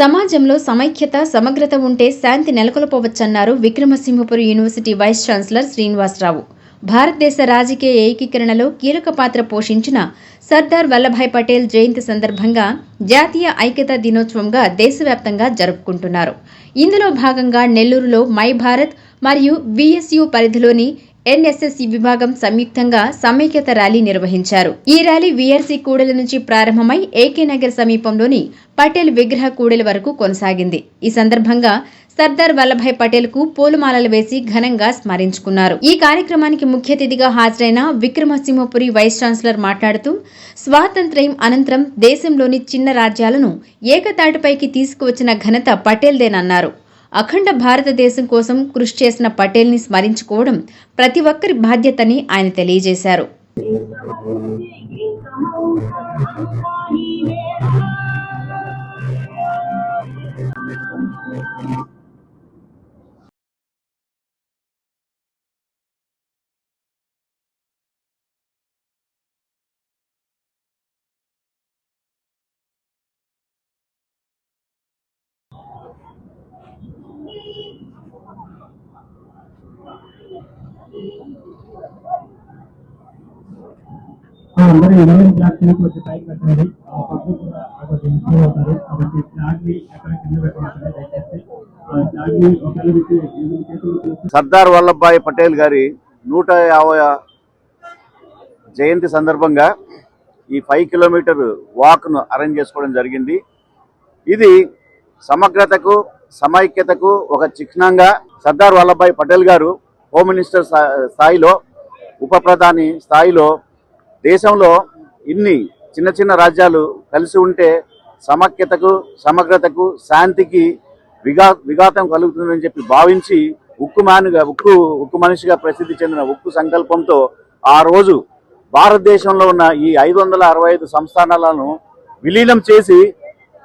సమాజంలో సమైక్యత సమగ్రత ఉంటే శాంతి నెలకొల్పవచ్చన్నారు Vikrama Simhapuri university vice chancellor Srinivasa Rao. భారతదేశ రాజకీయ ఏకీకరణలో కీలక పాత్ర పోషించిన సర్దార్ వల్లభాయ్ పటేల్ జయంతి సందర్భంగా జాతీయ ఐక్యతా దినోత్సవంగా దేశవ్యాప్తంగా జరుపుకుంటున్నారు. ఇందులో భాగంగా నెల్లూరులో మై భారత్ మరియు విఎస్యు పరిధిలోని ఎన్ఎస్ఎస్ఈ విభాగం సంయుక్తంగా సమైక్యత ర్యాలీ నిర్వహించారు. ఈ ర్యాలీ వీఆర్సీ కూడలి నుంచి ప్రారంభమై ఏకే నగర్ సమీపంలోని పటేల్ విగ్రహ కూడలి వరకు కొనసాగింది. ఈ సందర్భంగా సర్దార్ వల్లభాయ్ పటేల్కు పూలమాలలు వేసి ఘనంగా స్మరించుకున్నారు. ఈ కార్యక్రమానికి ముఖ్య అతిథిగా హాజరైన విక్రమసింహపురి వైస్ ఛాన్సలర్ మాట్లాడుతూ స్వాతంత్ర్యం అనంతరం దేశంలోని చిన్న రాజ్యాలను ఏకతాటిపైకి తీసుకువచ్చిన ఘనత పటేల్దేనన్నారు. అఖండ భారతదేశం కోసం కృషి చేసిన పటేల్ని స్మరించుకోవడం ప్రతి ఒక్కరి బాధ్యతని ఆయన తెలియజేశారు. అందరూ కొంచెం పైకి పెట్టండి పబ్లిక్ కూడా కొంచెం ఇంప్రూవ్ అవుతారు కాబట్టి ఎక్కడ కింద దయచేసి ఒకరి సర్దార్ వల్లభాయ్ పటేల్ గారి నూట యాభై జయంతి సందర్భంగా ఈ ఫైవ్ కిలోమీటర్ వాక్ను అరేంజ్ చేసుకోవడం జరిగింది. ఇది సమగ్రతకు సమైక్యతకు ఒక చిహ్నంగా సర్దార్ వల్లభాయ్ పటేల్ గారు హోమ్ మినిస్టర్ స్థాయిలో ఉప ప్రధాని స్థాయిలో దేశంలో ఇన్ని చిన్న చిన్న రాజ్యాలు కలిసి ఉంటే సమైక్యతకు సమగ్రతకు శాంతికి విఘా విఘాతం కలుగుతుందని చెప్పి భావించి ఉక్కు మానుగా ఉక్కు ఉక్కు మనిషిగా ప్రసిద్ధి చెందిన ఉక్కు సంకల్పంతో ఆ రోజు భారతదేశంలో ఉన్న ఈ ఐదు వందల అరవై ఐదు సంస్థానాలను విలీనం చేసి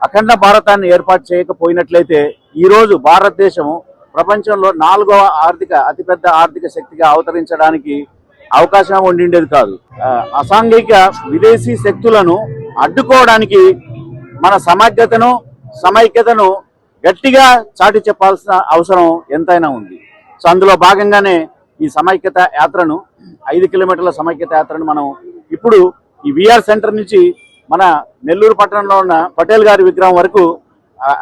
అఖండ భారతాన్ని ఏర్పాటు చేయకపోయినట్లయితే ఈరోజు భారతదేశం ప్రపంచంలో నాలుగవ ఆర్థిక అతిపెద్ద ఆర్థిక శక్తిగా అవతరించడానికి అవకాశం ఉండిండేది కాదు. అసాంఘిక విదేశీ శక్తులను అడ్డుకోవడానికి మన సమగ్రతను సమైక్యతను గట్టిగా చాటి చెప్పాల్సిన అవసరం ఎంతైనా ఉంది. సో అందులో భాగంగానే ఈ సమైక్యత యాత్రను ఐదు కిలోమీటర్ల సమైక్యత యాత్రను మనం ఇప్పుడు ఈ విఆర్ సెంటర్ నుంచి మన నెల్లూరు పట్టణంలో ఉన్న పటేల్ గారి విగ్రహం వరకు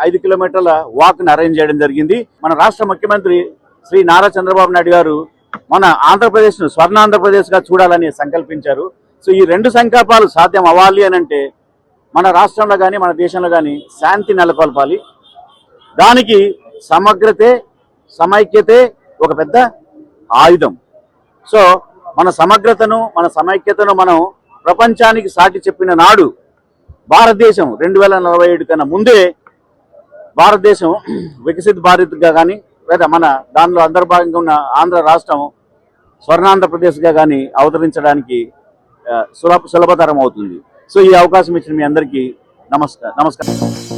ఐదు కిలోమీటర్ల వాక్ను అరేంజ్ చేయడం జరిగింది. మన రాష్ట్ర ముఖ్యమంత్రి శ్రీ నారా చంద్రబాబు నాయుడు గారు మన ఆంధ్రప్రదేశ్ను స్వర్ణ ఆంధ్రప్రదేశ్గా చూడాలని సంకల్పించారు. సో ఈ రెండు సంకల్పాలు సాధ్యం అవ్వాలి అని అంటే మన రాష్ట్రంలో కానీ మన దేశంలో కానీ శాంతి నెలకొల్పాలి. దానికి సమగ్రతే సమైక్యతే ఒక పెద్ద ఆయుధం. సో మన సమగ్రతను మన సమైక్యతను మనం ప్రపంచానికి సాటి చెప్పిన నాడు భారతదేశం రెండు వేల నలభై ఏడు కన్నా ముందే భారతదేశం వికసిత భారత్గా కానీ లేదా మన దానిలో అంతర్భాగంగా ఉన్న ఆంధ్ర రాష్ట్రం స్వర్ణాంధ్రప్రదేశ్గా కానీ అవతరించడానికి సులభ సులభతరం అవుతుంది. సో ఈ అవకాశం ఇచ్చిన మీ అందరికీ నమస్కారం. నమస్కారం.